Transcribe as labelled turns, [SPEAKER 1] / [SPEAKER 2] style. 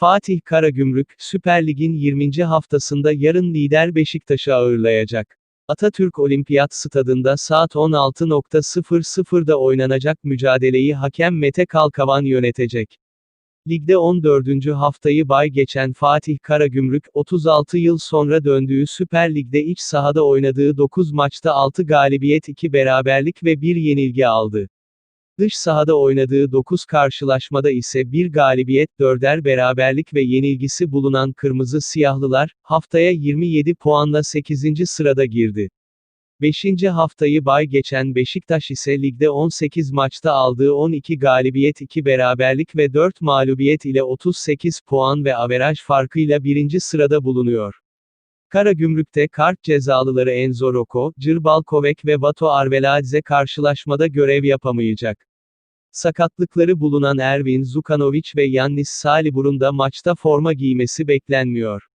[SPEAKER 1] Fatih Karagümrük, Süper Lig'in 20. haftasında yarın lider Beşiktaş'ı ağırlayacak. Atatürk Olimpiyat Stadında saat 16.00'da oynanacak mücadeleyi hakem Mete Kalkavan yönetecek. Ligde 14. haftayı bay geçen Fatih Karagümrük, 36 yıl sonra döndüğü Süper Lig'de iç sahada oynadığı 9 maçta 6 galibiyet 2 beraberlik ve 1 yenilgi aldı. Dış sahada oynadığı 9 karşılaşmada ise bir galibiyet, 4'er beraberlik ve yenilgisi bulunan Kırmızı Siyahlılar, haftaya 27 puanla 8. sırada girdi. 5. haftayı bay geçen Beşiktaş ise ligde 18 maçta aldığı 12 galibiyet 2 beraberlik ve 4 mağlubiyet ile 38 puan ve averaj farkıyla 1. sırada bulunuyor. Karagümrük'te kart cezalıları Enzo Rocco, Cirbal Kovek ve Vato Arveladze karşılaşmada görev yapamayacak. Sakatlıkları bulunan Ervin Zukanovic ve Yannis Salibur'un da maçta forma giymesi beklenmiyor.